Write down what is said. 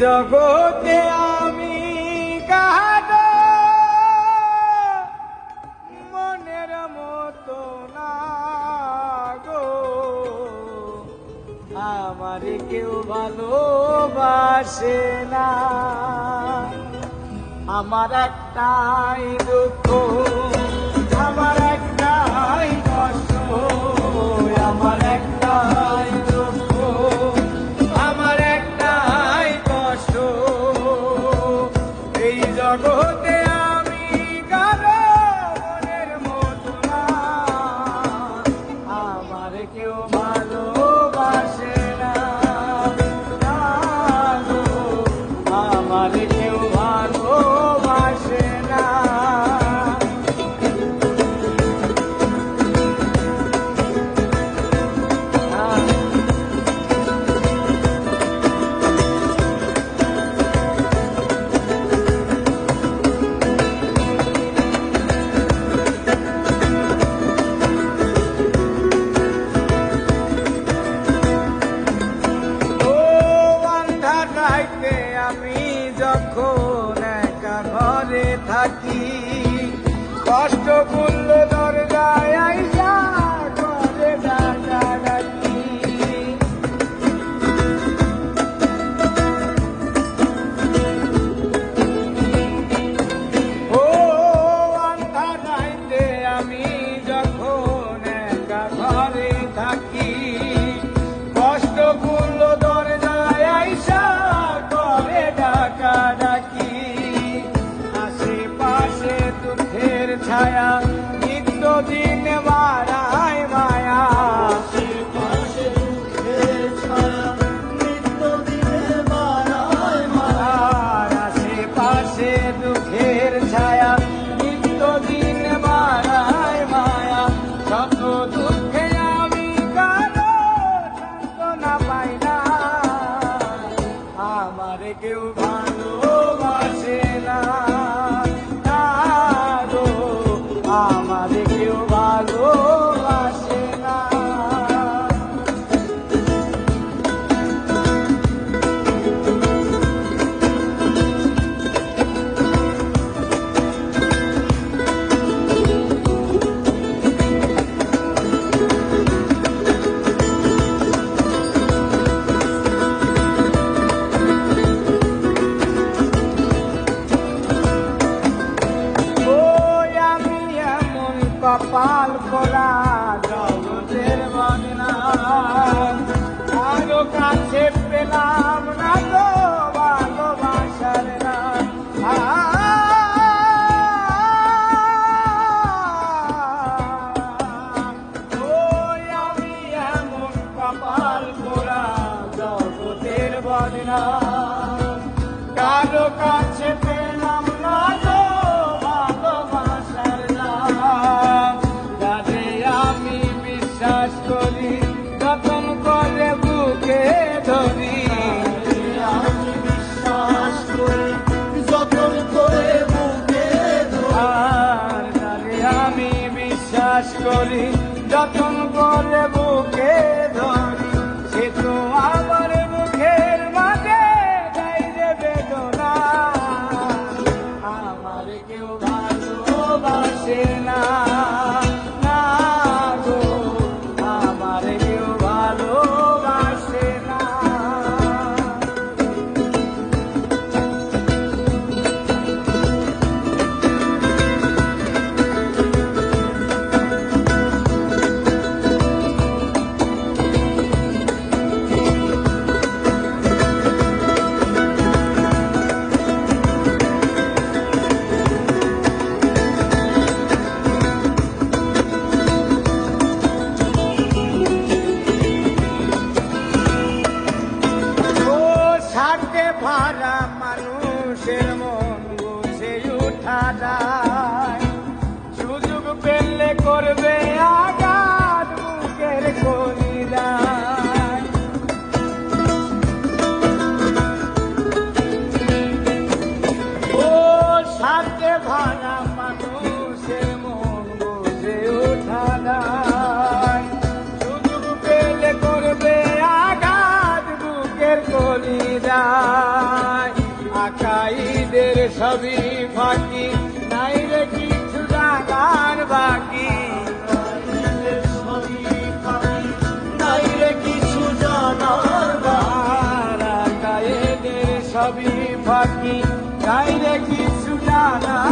জগতে আমি কাহার মনের মতো না গো আমার কেউ ভালোবাসে না। আমার একটাই দুঃখ। Fogo Mama, they কায়েদের সবই ফাঁকি নাই রে কিছু জানার বাকি